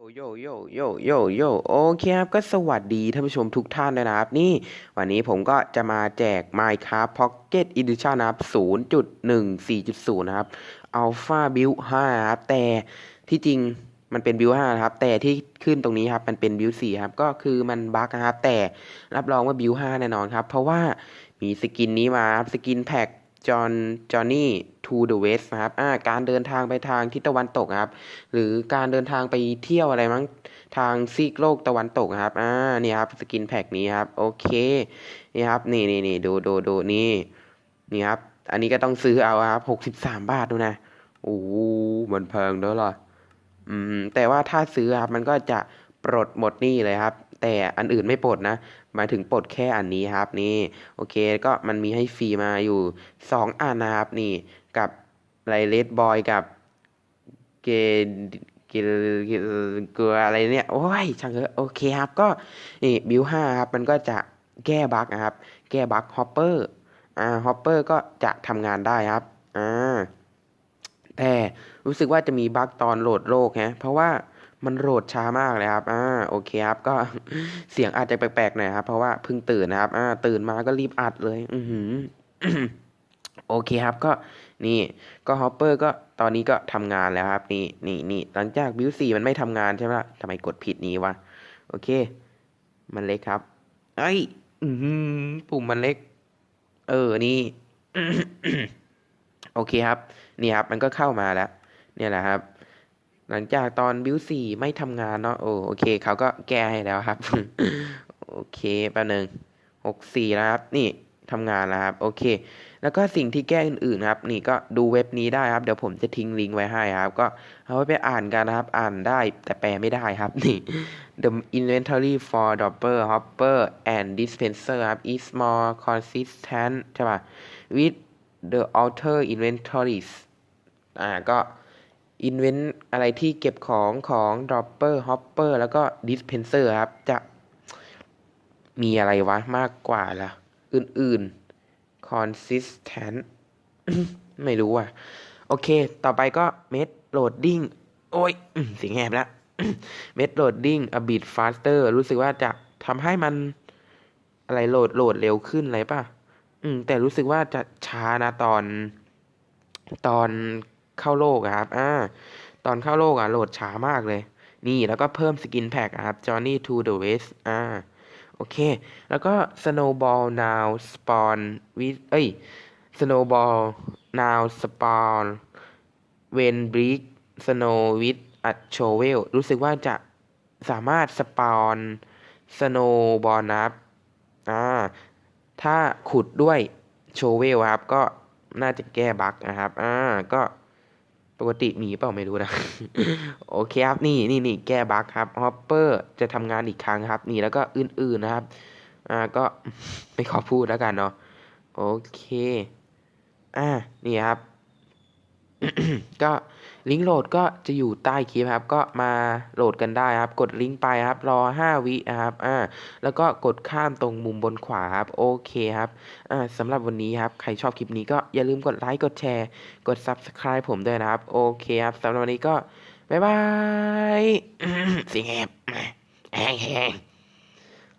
โยโยโยโยโยโยโอเคครับก็สวัสดีท่านผู้ชมทุกท่านด้วยนะครับ นี่วันนี้ผมก็จะมาแจก Minecraft Pocket Edition นะครับ 0.14.0 นะครับ Alpha Build 5ครับ แต่ที่จริงมันเป็น Build 5นะครับ แต่ที่ขึ้นตรงนี้ครับ มันเป็น Build 4ครับ ก็คือมันบั๊กนะครับ แต่รับรองว่า Build 5แน่นอนครับ เพราะว่ามีสกินนี้มาครับ สกินแพ็ก จอห์นจอห์นนี่ to the west นะครับอ่าการเดินทางไปทางทิศตะวันตกครับ หรือการเดินทางไปเที่ยวอะไรมั้งทางซีกโลกตะวันตกครับอ่านี่ครับสกินแพ็กนี้ครับ โอเคนี่ครับนี่นี่นี่ดูดูดูนี่นี่ครับ อันนี้ก็ต้องซื้อเอาครับหกสิบสามบาทดูนะโอ้โหมันแพงเด้อล่ะอืมแต่ว่าถ้าซื้อครับมันก็จะปลดหมดหนี่เลยครับ แต่อันอื่นไม่ปลดนะ หมายถึงปลดแค่อันนี้ครับนี่โอเคก็มันมีให้ฟรีมาอยู่สองอันนะครับนี่กับไรเลดบอยกับเกเกเกเกลืออะไรเนี่ยโอ้ยช่างเถอะโอเคครับก็นี่บิวห้าครับมันก็จะแก้บั๊กนะครับ แก้บั๊กฮอปเปอร์อ่าฮอปเปอร์ก็จะทำงานได้ครับอ่าแต่รู้สึกว่าจะมีบั๊กตอนโหลดโลกฮะเพราะว่า มันโหลดช้ามากเลยครับ อ่า โอเคครับ ก็เสียงอาจจะแปลกๆหน่อยครับ เพราะว่าเพิ่งตื่นนะครับ อ่า ตื่นมาก็รีบอัดเลย อือหือ โอเคครับ ก็นี่ ก็ฮอปเปอร์ก็ตอนนี้ก็ทำงานแล้วครับ นี่ นี่นี่หลังจากบิวสี่มันไม่ทำงานใช่ไหมล่ะทำไมกดผิดนี้วะ โอเค มันเล็กครับเอ้ยอือหือปุ่มมันเล็ก เออ นี่ โอเคครับ นี่ครับ มันก็เข้ามาแล้ว เนี่ยแหละครับ หลังจากตอนบิวสี่ไม่ทำงานเนาะโอโอเคเขาก็แก้ให้แล้วครับ โอเคแป๊บหนึงหกสี่แล้วครับ นี่ทำงานแล้วครับ โอเค แล้วก็สิ่งที่แก้อื่นๆครับ นี่ก็ดูเว็บนี้ได้ครับ เดี๋ยวผมจะทิ้งลิงก์ไว้ให้ครับ ก็เอาไว้ไปอ่านกันนะครับ อ่านได้แต่แปลไม่ได้ครับ นี่ the inventory for dropper hopper and dispenser ครับ is more consistent ใช่ป่ะ with the outer inventories อ่าก็ invent อะไรที่เก็บของของ dropper hopper แล้วก็ dispenser ครับ จะมีอะไรวะมากกว่าล่ะ อื่นๆ consistent ไม่รู้อะ โอเค ต่อไปก็ met loading โอ้ยเสียงแหบแล้ว met loading a bit faster รู้สึกว่าจะทำให้มันอะไรโหลดโหลดเร็วขึ้นอะไรป่ะ อืม แต่รู้สึกว่าจะช้านะตอน ตอน เข้าโลกครับ อ่า ตอนเข้าโลกอะโหลดช้ามากเลย นี่แล้วก็เพิ่มสกินแพ็กครับ Journey to the West อ่า โอเค แล้วก็ Snowball now spawn with เอ้ย Snowball now spawn when break snow with a shovel รู้สึกว่าจะสามารถสปอน Snowball นะครับอ่า ถ้าขุดด้วยโชเวลครับ ก็น่าจะแก้บั๊กนะครับ อ่า ก็ ปกติมีเปล่าไม่รู้นะ โอเคครับนี่นี่นี่แก้บั๊กครับฮอปเปอร์จะทำงานอีกครั้งครับ นี่แล้วก็อื่นๆนะครับ อ่าก็ไม่ขอพูดแล้วกันเนาะโอเค อ่านี่ครับ ก็ลิงก์โหลดก็จะอยู่ใต้คลิปครับ ก็มาโหลดกันได้ครับ กดลิงก์ไปครับ รอ 5 วิครับ อ่า แล้วก็กดข้ามตรงมุมบนขวาครับ โอเคครับ อ่าสำหรับวันนี้ครับ ใครชอบคลิปนี้ก็อย่าลืมกดไลค์ กดแชร์ กด Subscribe ผมด้วยนะครับ โอเคครับสำหรับวันนี้ก็ บ๊ายบาย เสียงแหบแห้งแห้ง